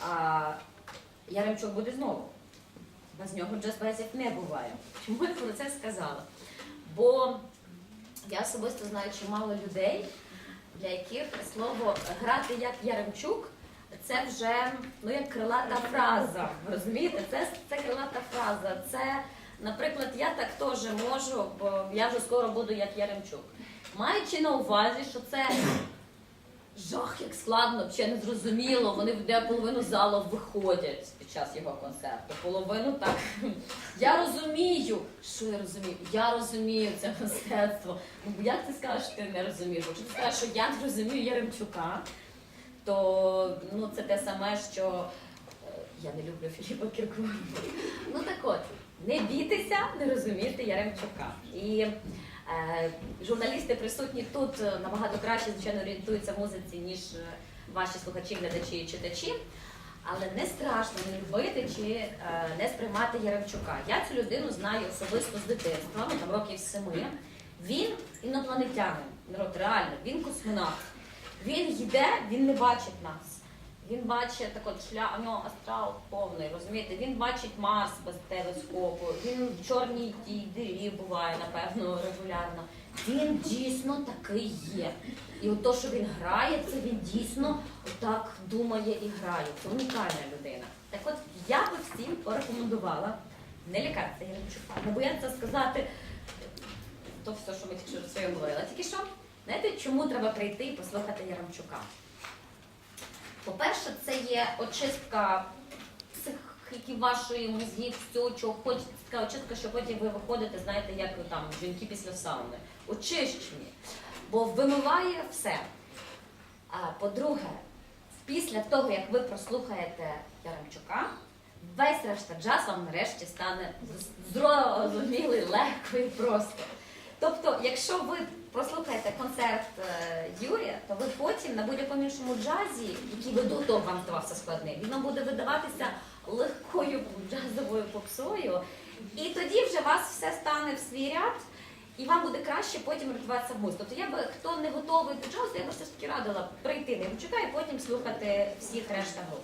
А Яремчук буде знову. Без нього джаз-безів не буває. Чому я про це сказала? Бо я особисто знаю чимало людей, для яких слово грати як Яремчук це вже ну, як крилата фраза. Розумієте? Це, це крилата фраза. Це, наприклад, я так теж можу, бо я вже скоро буду як Яремчук. Маючи на увазі, що це жах, як складно, ще не зрозуміло. Вони де половину залу виходять під час його концерту. Половину так. Я розумію, що я розумію. Я розумію це мистецтво. Ну, як ти скажеш, ти не розумієш? Якщо ти скажеш, що я не розумію Яремчука, то ну, це те саме, що е, я не люблю Філіпа Кіркорова. Ну так от, не бійтеся, не розуміти Яремчука. І журналісти присутні тут е, набагато краще, звичайно, орієнтуються в музиці, ніж е, ваші слухачі, глядачі і читачі. Але не страшно не любити чи е, не сприймати Яремчука. Я цю людину знаю особисто з дитинства, ну там років семи. Він інопланетянин, народ реально, він космонавт. Він йде, він не бачить нас. Він бачить так от шлях, у нього астрал повний, розумієте? Він бачить Марс без телескопу, він в чорній тій дирі буває, напевно, регулярно. Він дійсно такий є. І от то, що він грає, це він дійсно так думає і грає. Це унікальна людина. Так от я би всім порекомендувала не лякатися Яремчука, не боятися сказати то все, що ми тільки що говорили. Тільки що, знаєте, чому треба прийти і послухати Яремчука? По-перше, це є очистка психіки вашої мозгів, всього, чого хочеться, така очистка, що потім ви виходите, знаєте, як там жінки після сауни. Очищені. Бо вимиває все. А по-друге, після того, як ви прослухаєте Яремчука, весь решта джаз вам нарешті стане зрозумілий, легко і просто. Тобто, якщо ви прослухаєте концерт е, Юрія, то ви потім на будь-якому іншому джазі, який ви до того вам здавався складним, він вам буде видаватися легкою джазовою попсою, і тоді вже вас все стане в свій ряд. І вам буде краще потім рятуватися в музику. Тобто я би хто не готовий до джазу, я би все ж таки радила прийти Євчука і потім слухати всіх решта груп.